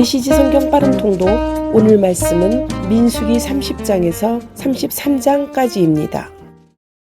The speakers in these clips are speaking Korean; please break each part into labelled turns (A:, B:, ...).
A: 메시지 성경 빠른 통도 오늘 말씀은 민수기 30장에서 33장까지입니다.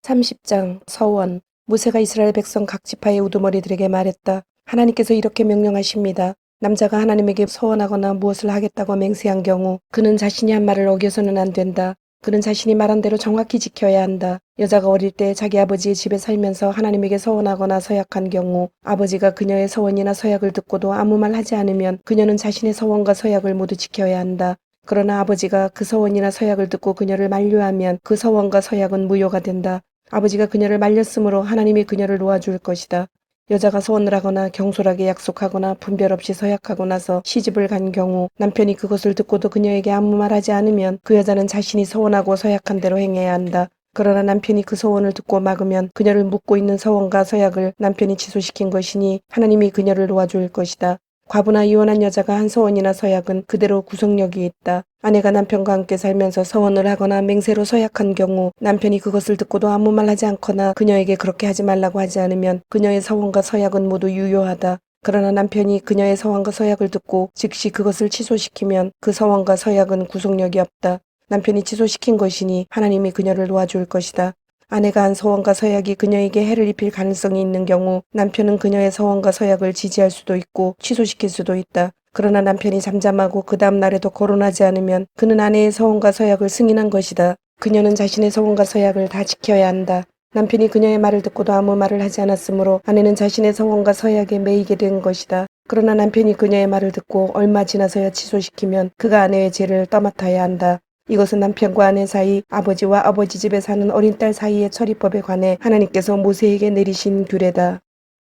A: 30장 서원 모세가 이스라엘 백성 각 지파의 우두머리들에게 말했다. 하나님께서 이렇게 명령하십니다. 남자가 하나님에게 서원하거나 무엇을 하겠다고 맹세한 경우 그는 자신이 한 말을 어겨서는 안 된다. 그는 자신이 말한 대로 정확히 지켜야 한다. 여자가 어릴 때 자기 아버지의 집에 살면서 하나님에게 서원하거나 서약한 경우 아버지가 그녀의 서원이나 서약을 듣고도 아무 말 하지 않으면 그녀는 자신의 서원과 서약을 모두 지켜야 한다. 그러나 아버지가 그 서원이나 서약을 듣고 그녀를 만류하면 그 서원과 서약은 무효가 된다. 아버지가 그녀를 말렸으므로 하나님이 그녀를 놓아줄 것이다. 여자가 소원을 하거나 경솔하게 약속하거나 분별 없이 서약하고 나서 시집을 간 경우 남편이 그것을 듣고도 그녀에게 아무 말 하지 않으면 그 여자는 자신이 서원하고 서약한 대로 행해야 한다. 그러나 남편이 그 소원을 듣고 막으면 그녀를 묻고 있는 서원과 서약을 남편이 취소시킨 것이니 하나님이 그녀를 놓아줄 것이다. 과부나 이혼한 여자가 한 서원이나 서약은 그대로 구속력이 있다. 아내가 남편과 함께 살면서 서원을 하거나 맹세로 서약한 경우 남편이 그것을 듣고도 아무 말 하지 않거나 그녀에게 그렇게 하지 말라고 하지 않으면 그녀의 서원과 서약은 모두 유효하다. 그러나 남편이 그녀의 서원과 서약을 듣고 즉시 그것을 취소시키면 그 서원과 서약은 구속력이 없다. 남편이 취소시킨 것이니 하나님이 그녀를 놓아줄 것이다. 아내가 한 서원과 서약이 그녀에게 해를 입힐 가능성이 있는 경우 남편은 그녀의 서원과 서약을 지지할 수도 있고 취소시킬 수도 있다. 그러나 남편이 잠잠하고 그 다음 날에도 거론하지 않으면 그는 아내의 서원과 서약을 승인한 것이다. 그녀는 자신의 서원과 서약을 다 지켜야 한다. 남편이 그녀의 말을 듣고도 아무 말을 하지 않았으므로 아내는 자신의 서원과 서약에 매이게 된 것이다. 그러나 남편이 그녀의 말을 듣고 얼마 지나서야 취소시키면 그가 아내의 죄를 떠맡아야 한다. 이것은 남편과 아내 사이, 아버지와 아버지 집에 사는 어린 딸 사이의 처리법에 관해 하나님께서 모세에게 내리신 규례다.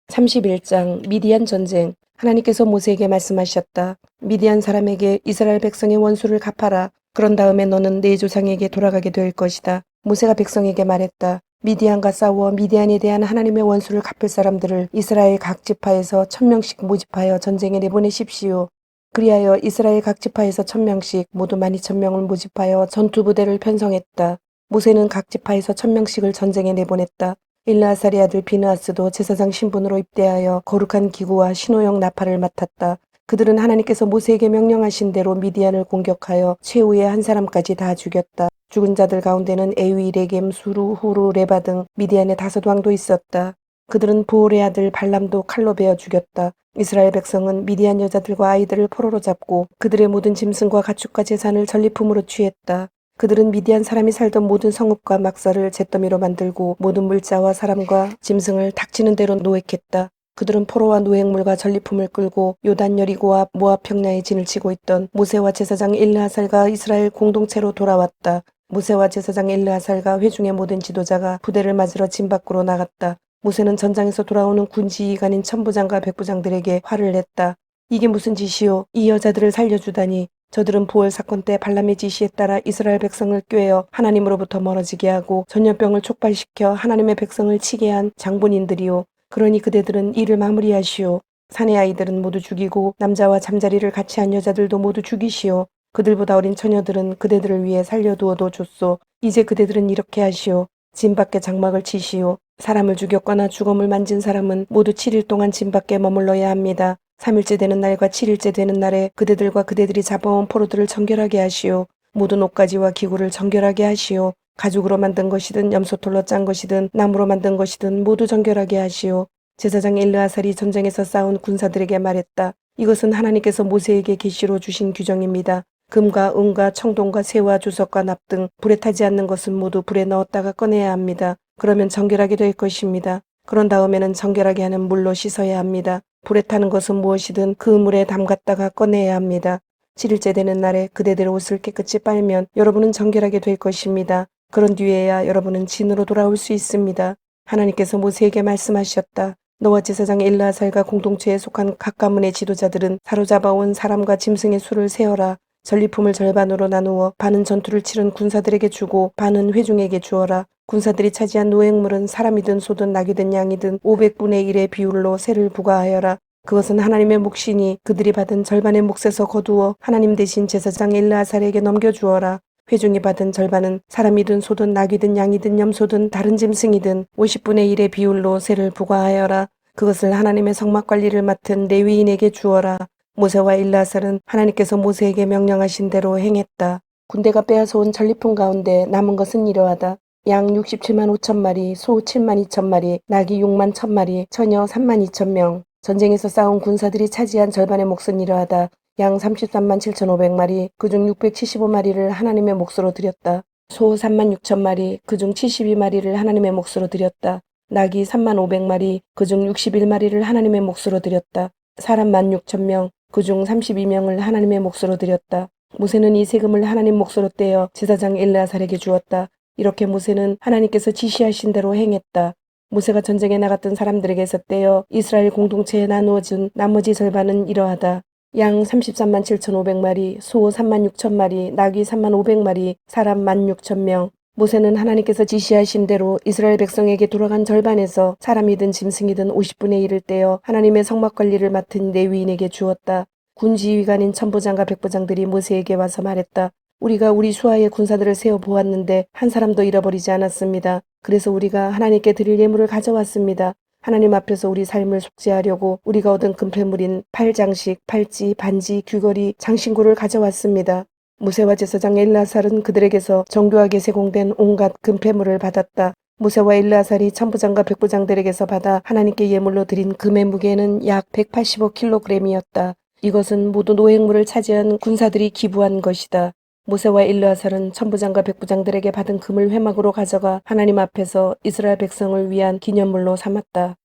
A: 31장 미디안 전쟁 하나님께서 모세에게 말씀하셨다. 미디안 사람에게 이스라엘 백성의 원수를 갚아라. 그런 다음에 너는 내 조상에게 돌아가게 될 것이다. 모세가 백성에게 말했다. 미디안과 싸워 미디안에 대한 하나님의 원수를 갚을 사람들을 이스라엘 각 지파에서 천명씩 모집하여 전쟁에 내보내십시오. 그리하여 이스라엘 각 지파에서 천명씩 모두 만 이 천 명을 모집하여 전투 부대를 편성했다. 모세는 각 지파에서 천명씩을 전쟁에 내보냈다. 일라살의 아들 비느아스도 제사장 신분으로 입대하여 거룩한 기구와 신호용 나팔을 맡았다. 그들은 하나님께서 모세에게 명령하신 대로 미디안을 공격하여 최후의 한 사람까지 다 죽였다. 죽은 자들 가운데는 에위, 레겜, 수루, 후루, 레바 등 미디안의 다섯 왕도 있었다. 그들은 부올의 아들 발람도 칼로 베어 죽였다. 이스라엘 백성은 미디안 여자들과 아이들을 포로로 잡고 그들의 모든 짐승과 가축과 재산을 전리품으로 취했다. 그들은 미디안 사람이 살던 모든 성읍과 막사를 잿더미로 만들고 모든 물자와 사람과 짐승을 닥치는 대로 노획했다. 그들은 포로와 노획물과 전리품을 끌고 요단 여리고와 모압 평야에 진을 치고 있던 모세와 제사장 일르하살과 이스라엘 공동체로 돌아왔다. 모세와 제사장 일르하살과 회중의 모든 지도자가 부대를 맞으러 진 밖으로 나갔다. 모세는 전장에서 돌아오는 군지휘관인 천부장과 백부장들에게 화를 냈다. 이게 무슨 짓이오? 이 여자들을 살려주다니. 저들은 부월 사건 때 발람의 지시에 따라 이스라엘 백성을 꾀어 하나님으로부터 멀어지게 하고 전염병을 촉발시켜 하나님의 백성을 치게 한 장본인들이오. 그러니 그대들은 일을 마무리하시오. 사내 아이들은 모두 죽이고 남자와 잠자리를 같이 한 여자들도 모두 죽이시오. 그들보다 어린 처녀들은 그대들을 위해 살려두어도 좋소. 이제 그대들은 이렇게 하시오. 진 밖에 장막을 치시오. 사람을 죽였거나 죽음을 만진 사람은 모두 7일 동안 진 밖에 머물러야 합니다. 3일째 되는 날과 7일째 되는 날에 그대들과 그대들이 잡아온 포로들을 정결하게 하시오. 모든 옷가지와 기구를 정결하게 하시오. 가죽으로 만든 것이든 염소털로 짠 것이든 나무로 만든 것이든 모두 정결하게 하시오. 제사장 일르아살이 전쟁에서 싸운 군사들에게 말했다. 이것은 하나님께서 모세에게 계시로 주신 규정입니다. 금과 은과 청동과 새와 주석과 납 등 불에 타지 않는 것은 모두 불에 넣었다가 꺼내야 합니다. 그러면 정결하게 될 것입니다. 그런 다음에는 정결하게 하는 물로 씻어야 합니다. 불에 타는 것은 무엇이든 그 물에 담갔다가 꺼내야 합니다. 7일째 되는 날에 그대들의 옷을 깨끗이 빨면 여러분은 정결하게 될 것입니다. 그런 뒤에야 여러분은 진으로 돌아올 수 있습니다. 하나님께서 모세에게 말씀하셨다. 너와 제사장 엘라살과 공동체에 속한 각 가문의 지도자들은 사로잡아온 사람과 짐승의 수를 세어라. 전리품을 절반으로 나누어 반은 전투를 치른 군사들에게 주고 반은 회중에게 주어라. 군사들이 차지한 노획물은 사람이든 소든 낙이든 양이든 500분의 1의 비율로 세를 부과하여라. 그것은 하나님의 몫이니 그들이 받은 절반의 몫에서 거두어 하나님 대신 제사장 일라살에게 넘겨주어라. 회중이 받은 절반은 사람이든 소든 낙이든 양이든 염소든 다른 짐승이든 50분의 1의 비율로 세를 부과하여라. 그것을 하나님의 성막 관리를 맡은 레위인에게 주어라. 모세와 일라살은 하나님께서 모세에게 명령하신 대로 행했다. 군대가 빼앗아온 전리품 가운데 남은 것은 이러하다. 양 67만 5천 마리, 소 7만 2천 마리, 나귀 6만 1천 마리, 처녀 3만 2천 명. 전쟁에서 싸운 군사들이 차지한 절반의 몫은 이러하다. 양 33만 7,500마리, 그중 675마리를 하나님의 몫으로 드렸다. 소 3만 6천 마리, 그중 72마리를 하나님의 몫으로 드렸다. 낙이 3만 500마리, 그중 61마리를 하나님의 몫으로 드렸다. 사람 1만 6천 명, 그중 32명을 하나님의 몫으로 드렸다. 모세는 이 세금을 하나님 몫으로 떼어 제사장 엘르아살에게 주었다. 이렇게 모세는 하나님께서 지시하신 대로 행했다. 모세가 전쟁에 나갔던 사람들에게서 떼어 이스라엘 공동체에 나누어준 나머지 절반은 이러하다. 양 33만 7,500마리, 소 3만 6천 마리, 나귀 3만 500마리, 사람 1만 6천 명. 모세는 하나님께서 지시하신 대로 이스라엘 백성에게 돌아간 절반에서 사람이든 짐승이든 50분의 1을 떼어 하나님의 성막 관리를 맡은 레위인에게 주었다. 군 지휘관인 천부장과 백부장들이 모세에게 와서 말했다. 우리가 우리 수하의 군사들을 세워 보았는데 한 사람도 잃어버리지 않았습니다. 그래서 우리가 하나님께 드릴 예물을 가져왔습니다. 하나님 앞에서 우리 삶을 속죄하려고 우리가 얻은 금폐물인 팔장식, 팔찌, 반지, 귀걸이, 장신구를 가져왔습니다. 모세와 제사장 엘라살은 그들에게서 정교하게 세공된 온갖 금폐물을 받았다. 모세와 엘라살이 천부장과 백부장들에게서 받아 하나님께 예물로 드린 금의 무게는 약 185kg이었다. 이것은 모두 노획물을 차지한 군사들이 기부한 것이다. 모세와 일르아살은 천부장과 백부장들에게 받은 금을 회막으로 가져가 하나님 앞에서 이스라엘 백성을 위한 기념물로 삼았다.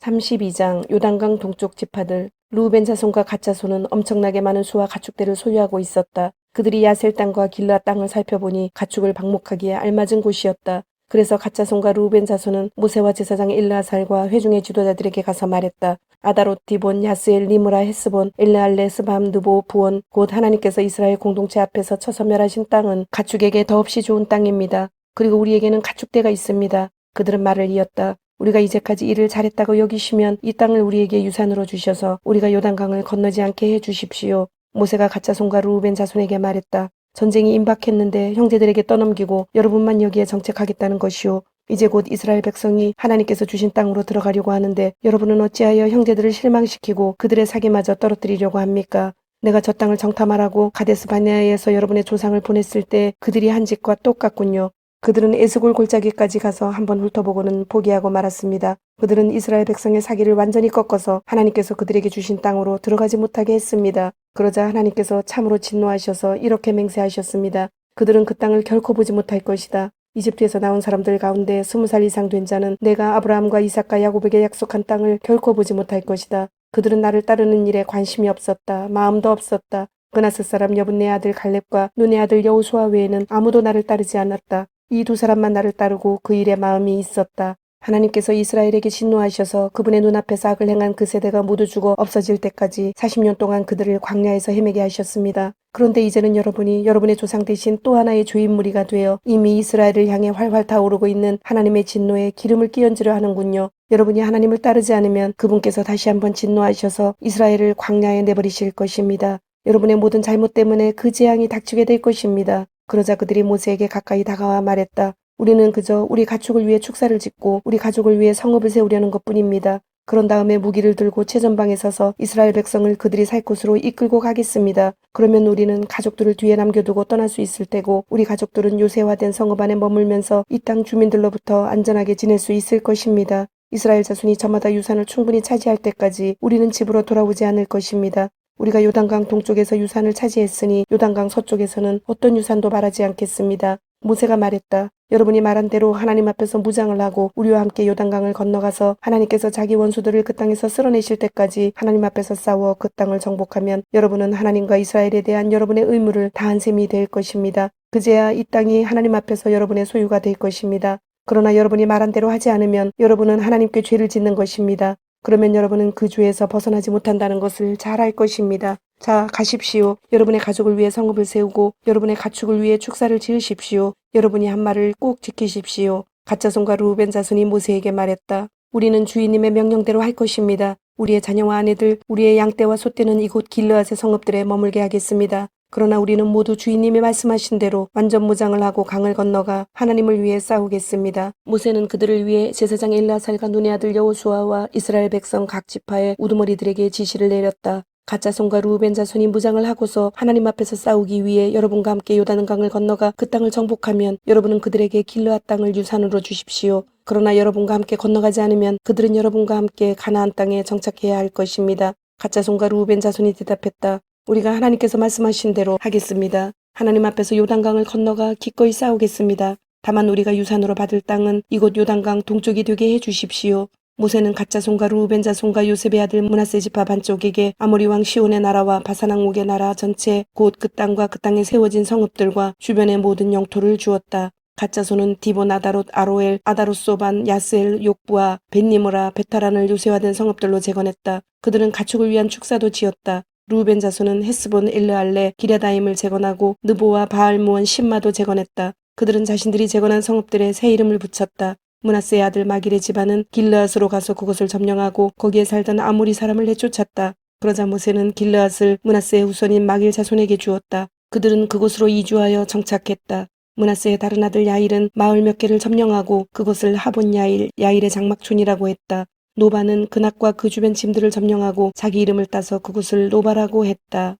A: 32장 요단강 동쪽 지파들 루벤 자손과 갓 자손은 엄청나게 많은 수와 가축대를 소유하고 있었다. 그들이 야셀 땅과 길라 땅을 살펴보니 가축을 방목하기에 알맞은 곳이었다. 그래서 갓 자손과 루벤 자손은 모세와 제사장 일라살과 회중의 지도자들에게 가서 말했다. 아다롯 디본 야스엘 리무라 헤스본 엘레알레 스밤 느보 부원 곧 하나님께서 이스라엘 공동체 앞에서 쳐서 멸하신 땅은 가축에게 더없이 좋은 땅입니다. 그리고 우리에게는 가축대가 있습니다. 그들은 말을 이었다. 우리가 이제까지 일을 잘했다고 여기시면 이 땅을 우리에게 유산으로 주셔서 우리가 요단강을 건너지 않게 해 주십시오. 모세가 가짜 손과 루벤 자손에게 말했다. 전쟁이 임박했는데 형제들에게 떠넘기고 여러분만 여기에 정책하겠다는 것이오. 이제 곧 이스라엘 백성이 하나님께서 주신 땅으로 들어가려고 하는데 여러분은 어찌하여 형제들을 실망시키고 그들의 사기마저 떨어뜨리려고 합니까? 내가 저 땅을 정탐하라고 가데스 바네아에서 여러분의 조상을 보냈을 때 그들이 한 짓과 똑같군요. 그들은 에스골 골짜기까지 가서 한번 훑어보고는 포기하고 말았습니다. 그들은 이스라엘 백성의 사기를 완전히 꺾어서 하나님께서 그들에게 주신 땅으로 들어가지 못하게 했습니다. 그러자 하나님께서 참으로 진노하셔서 이렇게 맹세하셨습니다. 그들은 그 땅을 결코 보지 못할 것이다. 이집트에서 나온 사람들 가운데 스무 살 이상 된 자는 내가 아브라함과 이삭과 야곱에게 약속한 땅을 결코 보지 못할 것이다. 그들은 나를 따르는 일에 관심이 없었다. 마음도 없었다. 그나스 사람 여분네 아들 갈렙과 눈의 아들 여우수아 외에는 아무도 나를 따르지 않았다. 이 두 사람만 나를 따르고 그 일에 마음이 있었다. 하나님께서 이스라엘에게 진노하셔서 그분의 눈앞에서 악을 행한 그 세대가 모두 죽어 없어질 때까지 40년 동안 그들을 광야에서 헤매게 하셨습니다. 그런데 이제는 여러분이 여러분의 조상 대신 또 하나의 주인무리가 되어 이미 이스라엘을 향해 활활 타오르고 있는 하나님의 진노에 기름을 끼얹으려 하는군요. 여러분이 하나님을 따르지 않으면 그분께서 다시 한번 진노하셔서 이스라엘을 광야에 내버리실 것입니다. 여러분의 모든 잘못 때문에 그 재앙이 닥치게 될 것입니다. 그러자 그들이 모세에게 가까이 다가와 말했다. 우리는 그저 우리 가축을 위해 축사를 짓고 우리 가족을 위해 성읍을 세우려는 것 뿐입니다. 그런 다음에 무기를 들고 최전방에 서서 이스라엘 백성을 그들이 살 곳으로 이끌고 가겠습니다. 그러면 우리는 가족들을 뒤에 남겨두고 떠날 수 있을 테고 우리 가족들은 요새화된 성읍 안에 머물면서 이 땅 주민들로부터 안전하게 지낼 수 있을 것입니다. 이스라엘 자손이 저마다 유산을 충분히 차지할 때까지 우리는 집으로 돌아오지 않을 것입니다. 우리가 요단강 동쪽에서 유산을 차지했으니 요단강 서쪽에서는 어떤 유산도 바라지 않겠습니다. 모세가 말했다. 여러분이 말한 대로 하나님 앞에서 무장을 하고 우리와 함께 요단강을 건너가서 하나님께서 자기 원수들을 그 땅에서 쓸어내실 때까지 하나님 앞에서 싸워 그 땅을 정복하면 여러분은 하나님과 이스라엘에 대한 여러분의 의무를 다한 셈이 될 것입니다. 그제야 이 땅이 하나님 앞에서 여러분의 소유가 될 것입니다. 그러나 여러분이 말한 대로 하지 않으면 여러분은 하나님께 죄를 짓는 것입니다. 그러면 여러분은 그 죄에서 벗어나지 못한다는 것을 잘 알 것입니다. 자, 가십시오. 여러분의 가족을 위해 성읍을 세우고 여러분의 가축을 위해 축사를 지으십시오. 여러분이 한 말을 꼭 지키십시오. 가짜손과 루벤 자손이 모세에게 말했다. 우리는 주인님의 명령대로 할 것입니다. 우리의 자녀와 아내들, 우리의 양떼와 소떼는 이곳 길르앗의 성읍들에 머물게 하겠습니다. 그러나 우리는 모두 주인님이 말씀하신 대로 완전 무장을 하고 강을 건너가 하나님을 위해 싸우겠습니다. 모세는 그들을 위해 제사장 엘라살과 눈의 아들 여호수아와 이스라엘 백성 각 지파의 우두머리들에게 지시를 내렸다. 가짜 손과 루벤 자손이 무장을 하고서 하나님 앞에서 싸우기 위해 여러분과 함께 요단강을 건너가 그 땅을 정복하면 여러분은 그들에게 길르앗 땅을 유산으로 주십시오. 그러나 여러분과 함께 건너가지 않으면 그들은 여러분과 함께 가나안 땅에 정착해야 할 것입니다. 가짜 손과 루벤 자손이 대답했다. 우리가 하나님께서 말씀하신 대로 하겠습니다. 하나님 앞에서 요단강을 건너가 기꺼이 싸우겠습니다. 다만 우리가 유산으로 받을 땅은 이곳 요단강 동쪽이 되게 해 주십시오. 모세는 가짜 손과 루벤 자손과 요셉의 아들 문하세 지파 반쪽에게 아모리 왕 시온의 나라와 바사랑 옥의 나라 전체 곧 그 땅과 그 땅에 세워진 성읍들과 주변의 모든 영토를 주었다. 가짜 손은 디본 아다롯 아로엘 아다롯소반 야스엘 욕부아 벤니무라 베타란을 요새화된 성읍들로 재건했다. 그들은 가축을 위한 축사도 지었다. 루벤 자손은 헤스본 엘르알레 기랴다임을 재건하고 느보와 바알무원 신마도 재건했다. 그들은 자신들이 재건한 성읍들에 새 이름을 붙였다. 문하세의 아들 마길의 집안은 길르앗으로 가서 그곳을 점령하고 거기에 살던 아모리 사람을 내쫓았다. 그러자 모세는 길르앗을 문하세의 후손인 마길 자손에게 주었다. 그들은 그곳으로 이주하여 정착했다. 문하세의 다른 아들 야일은 마을 몇 개를 점령하고 그곳을 하본 야일, 야일의 장막촌이라고 했다. 노바는 그낙과 그 주변 짐들을 점령하고 자기 이름을 따서 그곳을 노바라고 했다.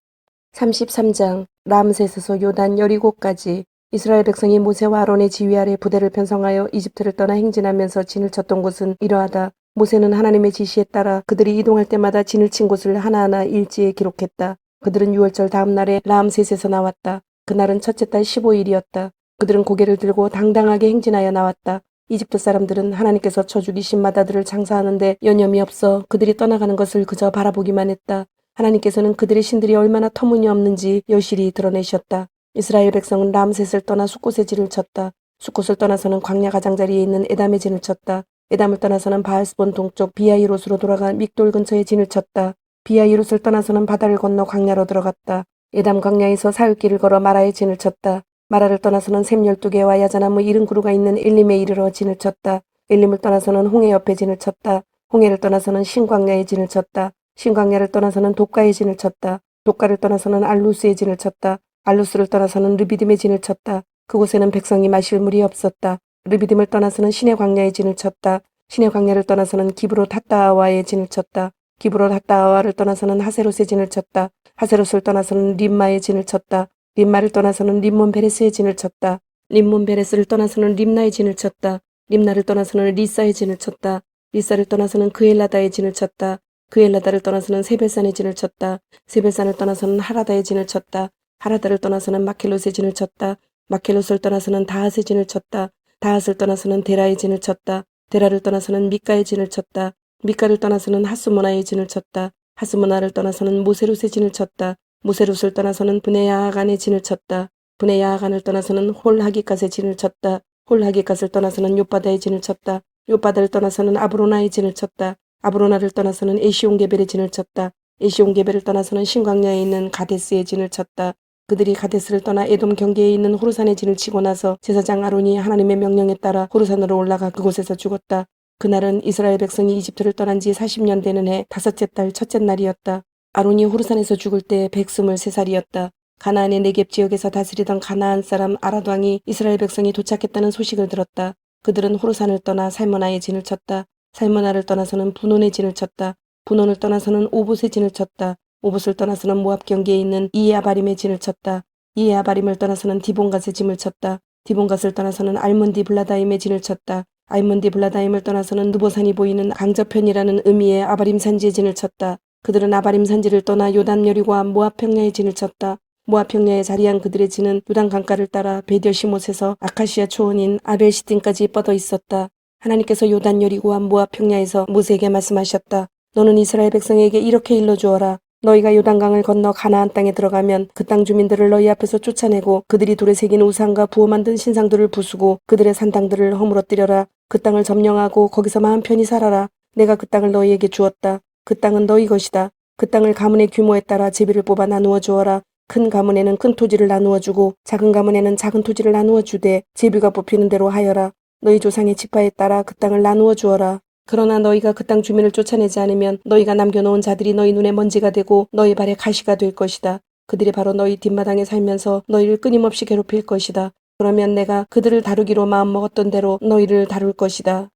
A: 33장 람셋에서 요단 여리고까지 이스라엘 백성이 모세와 아론의 지휘 아래 부대를 편성하여 이집트를 떠나 행진하면서 진을 쳤던 곳은 이러하다. 모세는 하나님의 지시에 따라 그들이 이동할 때마다 진을 친 곳을 하나하나 일지에 기록했다. 그들은 6월절 다음 날에 람셋에서 나왔다. 그날은 첫째 달 15일이었다. 그들은 고개를 들고 당당하게 행진하여 나왔다. 이집트 사람들은 하나님께서 쳐 죽이신 마다들을 장사하는데 여념이 없어 그들이 떠나가는 것을 그저 바라보기만 했다. 하나님께서는 그들의 신들이 얼마나 터무니없는지 여실히 드러내셨다. 이스라엘 백성은 람셋을 떠나 숫곳에 진을 쳤다. 숫곳을 떠나서는 광야 가장자리에 있는 에담의 진을 쳤다. 에담을 떠나서는 바알스본 동쪽 비아이롯으로 돌아가 믹돌 근처에 진을 쳤다. 비아이롯을 떠나서는 바다를 건너 광야로 들어갔다. 에담 광야에서 사흘길을 걸어 마라의 진을 쳤다. 마라를 떠나서는 샘 열두 개와 야자나무 이른 그루가 있는 엘림에 이르러 진을 쳤다. 엘림을 떠나서는 홍해 옆에 진을 쳤다. 홍해를 떠나서는 신광야에 진을 쳤다. 신광야를 떠나서는 독가의 진을 쳤다. 독가를 떠나서는 알루스의 진을 쳤다. 알루스를 떠나서는 르비딤의 진을 쳤다. 그곳에는 백성이 마실 물이 없었다. 르비딤을 떠나서는 신의 광야의 진을 쳤다. 신의 광야를 떠나서는 기브로 탓다아와의 진을 쳤다. 기브로 탓다아와를 떠나서는 하세롯의 진을 쳤다. 하세롯을 떠나서는 림마의 진을 쳤다. 림마를 떠나서는 림몬 베레스의 진을 쳤다. 림몬 베레스를 떠나서는 림나의 진을 쳤다. 림나를 떠나서는 리사의 진을 쳤다. 리사를 떠나서는 그엘라다의 진을 쳤다. 그엘라다를 떠나서는 세벨산의 진을 쳤다. 세벨산을 떠나서는 하라다의 진을 쳤다. 하라다를 떠나서는 마켈롯의 진을 쳤다. 마켈롯을 떠나서는 다핫의 진을 쳤다. 다핫을 떠나서는 데라의 진을 쳤다. 데라를 떠나서는 미카의 진을 쳤다. 미카를 떠나서는 하스모나의 진을 쳤다. 하스모나를 떠나서는 모세롯의 진을 쳤다. 모세롯을 떠나서는 브네야아간의 진을 쳤다. 브네야아간을 떠나서는 홀하기갓의 진을 쳤다. 홀하기갓을 떠나서는 요바다의 진을 쳤다. 요바다를 떠나서는 아브로나의 진을 쳤다. 아브로나를 떠나서는 에시온게벨의 진을 쳤다. 에시온게벨을 떠나서는 신광야에 있는 가데스의 진을 쳤다. 그들이 가데스를 떠나 에돔 경계에 있는 호르산의 진을 치고 나서 제사장 아론이 하나님의 명령에 따라 호르산으로 올라가 그곳에서 죽었다. 그날은 이스라엘 백성이 이집트를 떠난 지 40년 되는 해 다섯째 달 첫째 날이었다. 아론이 호르산에서 죽을 때 123살이었다. 가나안의 네겝 지역에서 다스리던 가나안 사람 아랏 왕이 이스라엘 백성이 도착했다는 소식을 들었다. 그들은 호르산을 떠나 살머나의 진을 쳤다. 살머나를 떠나서는 분온의 진을 쳤다. 분온을 떠나서는 오봇의 진을 쳤다. 오봇을 떠나서는 모압 경계에 있는 이에아바림의 진을 쳤다. 이에아바림을 떠나서는 디본갓의 진을 쳤다. 디본갓을 떠나서는 알몬디 블라다임의 진을 쳤다. 알몬디 블라다임을 떠나서는 누보산이 보이는 강저편이라는 의미의 아바림 산지의 진을 쳤다. 그들은 아바림 산지를 떠나 요단 여리고와 모압 평야의 진을 쳤다. 모압 평야에 자리한 그들의 진은 요단 강가를 따라 베디어시못에서 아카시아 초원인 아벨시틴까지 뻗어 있었다. 하나님께서 요단 여리고와 모압 평야에서 모세에게 말씀하셨다. 너는 이스라엘 백성에게 이렇게 일러 주어라. 너희가 요단강을 건너 가나안 땅에 들어가면 그 땅 주민들을 너희 앞에서 쫓아내고 그들이 돌에 새긴 우상과 부어 만든 신상들을 부수고 그들의 산당들을 허물어뜨려라. 그 땅을 점령하고 거기서 마음 편히 살아라. 내가 그 땅을 너희에게 주었다. 그 땅은 너희 것이다. 그 땅을 가문의 규모에 따라 제비를 뽑아 나누어 주어라. 큰 가문에는 큰 토지를 나누어 주고 작은 가문에는 작은 토지를 나누어 주되 제비가 뽑히는 대로 하여라. 너희 조상의 지파에 따라 그 땅을 나누어 주어라. 그러나 너희가 그 땅 주민을 쫓아내지 않으면 너희가 남겨놓은 자들이 너희 눈에 먼지가 되고 너희 발에 가시가 될 것이다. 그들이 바로 너희 뒷마당에 살면서 너희를 끊임없이 괴롭힐 것이다. 그러면 내가 그들을 다루기로 마음먹었던 대로 너희를 다룰 것이다.